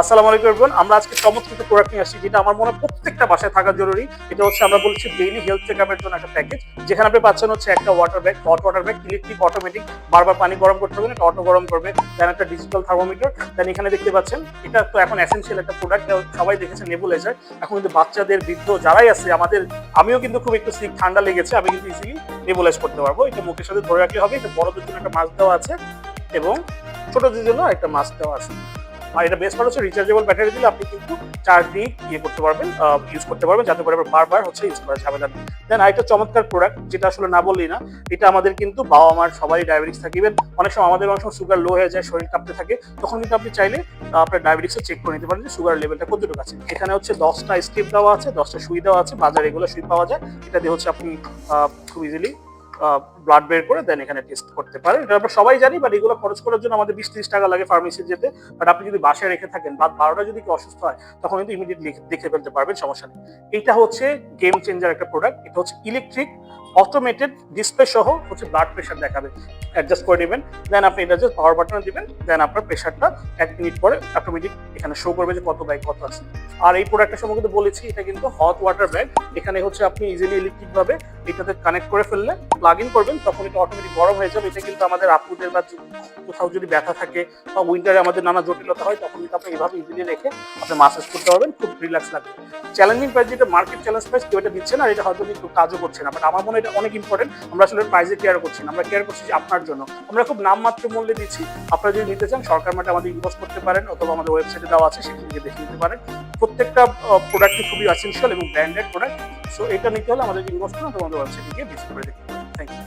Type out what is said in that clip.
আসসালামু আলাইকুম এভরিওয়ান আমরা আজকে চমৎকৃত প্রোডাক্ট নিয়ে আসছি যেটা আমার মনে হয় প্রত্যেকটা বাসায় থাকা জরুরি। এটা হচ্ছে আমরা বলছি ডেইলি হেলথ চেকআপের জন্য একটা প্যাকেজ যেখানে আপনি পাচ্ছেন হচ্ছে একটা water bag hot water bag electric automatic বারবার পানি গরম করতে হবে না অটো গরম করবে দেন একটা ডিজিটাল থার্মোমিটার দেন এখানে দেখতে পাচ্ছেন, এটা তো এখন এসেনশিয়াল একটা প্রোডাক্ট সবাই দেখেছেন নেবুলাইজার এখন কিন্তু বাচ্চাদের, বৃদ্ধ যারাই আছে, আমাদের, আমিও কিন্তু খুব একটু সিক ঠান্ডা লেগেছে, আমি কিন্তু ইজিলি নেবুলাইজ করতে পারব। এটা মুখের সাথে ধরে রাখলে হবে, এটা বড়দের জন্য একটা মাস্ক দেওয়া আছে, এবং ছোটদের জন্য একটা মাস্ক দেওয়া আছে। আর এটা বেস্ট হচ্ছে রিচার্জেবল ব্যাটারি দিলে আপনি কিন্তু চার্জ দিয়ে ইয়ে করতে পারবেন ইউজ করতে পারবেন। যাতে করে বারবার হচ্ছে ইউজ করা নেই। দেন আরেকটা চমৎকার প্রোডাক্ট যেটা আসলে না বললেই না, এটা আমাদের কিন্তু বাবা মার সবারই ডায়াবেটিস থাকে। ইভেন অনেক সময় আমাদের অনেক সময় সুগার লো হয়ে যায়, শরীর কাঁপতে থাকে, তখন কিন্তু আপনি চাইলে আপনার ডায়াবেটিসটা চেক করে নিতে পারেন যে সুগার লেভেলটা কতটুকু আছে। এখানে হচ্ছে দশটা স্টেপ দেওয়া আছে, দশটা সুই দেওয়া আছে, বাজারে এগুলো সুই পাওয়া যায়। এটা দিয়ে হচ্ছে আপনি খুব ইজিলি ব্লাড বের করে দেন এখানে টেস্ট করতে পারেন। এটা আমরা সবাই জানি বাট এগুলো খরচ করার জন্য আমাদের বিশ ত্রিশ টাকা লাগে ফার্মেসি যেতে। বাট আপনি যদি বাসায় রেখে থাকেন বা বারোটা যদি অসুস্থ হয়, তখন কিন্তু ইমিডিয়েটলি দেখে ফেলতে পারবেন, সমস্যা নেই। এটা হচ্ছে গেম চেঞ্জার একটা প্রোডাক্ট এটা হচ্ছে ইলেকট্রিক অটোমেটেড ডিসপ্লে সহ হচ্ছে ব্লাড প্রেশার দেখাবে। অ্যাডজাস্ট করে নেবেন দেন আপনি এটা জাস্ট পাওয়ার বাটন দিবেন দেন আপনার প্রেশারটা এক মিনিট পরে অটোমেটিক এখানে শো করবে যে কত ব্যাগ কত আছে। আর এই প্রোডাক্টের সম্পর্কে বলেছি, এটা কিন্তু হট ওয়াটার ব্যাগ এখানে হচ্ছে আপনি ইজিলি ইলেকট্রিক ভাবে এটাতে কানেক্ট করে ফেললে প্লাগ ইন করবেন, তখন এটা অটোমেটিক গরম হয়ে যাবে। এটা কিন্তু আমাদের আপুদের বা কোথাও যদি ব্যথা থাকে বা উইন্টারে আমাদের নানা জটিলতা হয়, তখন কিন্তু আপনি এইভাবে ইজিলি রেখে আপনি মাসাজ করতে পারবেন, খুব রিল্যাক্স লাগবে। চ্যালেঞ্জিং প্রাইস যেটা মার্কেট চ্যালেঞ্জ প্রাইস কেউ এটা দিচ্ছে না এটা হয়তো একটু কাজও করছে না বাট আমার মনে এটা অনেক ইম্পর্টেন্ট আমরা আসলে প্রাইজে কেয়ার করছি আমরা কেয়ার করছি যে আপনার জন্য। আমরা খুব নামমাত্র মূল্যে দিচ্ছি। আপনারা যদি নিতে চান, সরকার মাঠে আমাদের ইনভেস্ট করতে পারেন অথবা আমাদের ওয়েবসাইটে দেওয়া আছে, সেখান থেকে দেখে নিতে পারেন। প্রত্যেকটা প্রোডাক্টই খুবই অ্যাসেন্সিয়াল এবং ব্র্যান্ডেড প্রোডাক্ট সো এটা নিতে হলে আমাদের ইনভেস্ট করুন অথবা আমাদের ওয়েবসাইটে গিয়ে ভিজিট করে দেখতে পারেন থ্যাংক ইউ